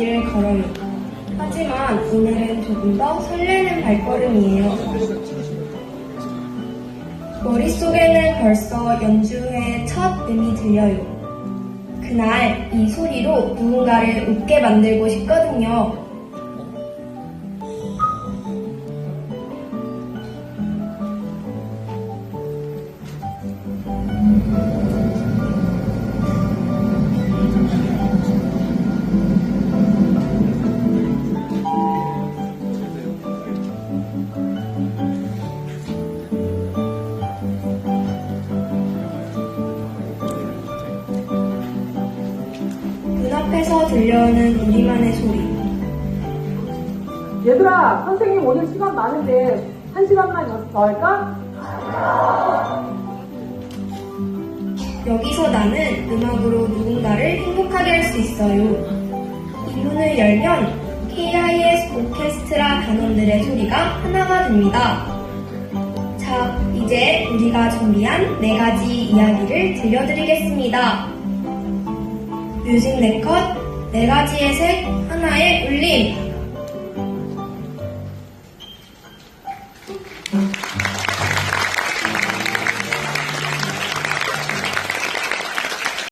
길을 걸어요. 하지만 오늘은 조금 더 설레는 발걸음이에요. 머릿속에는 벌써 연주회의 첫 음이 들려요. 그날 이 소리로 누군가를 웃게 만들고 싶거든요. 눈앞에서 들려오는 우리만의 소리. 얘들아, 선생님 오늘 시간 많은데 한 시간만 더 할까? 여기서 나는 음악으로 누군가를 행복하게 할 수 있어요. 이 문을 열면 KIS 오케스트라 단원들의 소리가 하나가 됩니다. 자, 이제 우리가 준비한 네 가지 이야기를 들려드리겠습니다. 뮤직 네컷 네 가지의 색 하나의 울림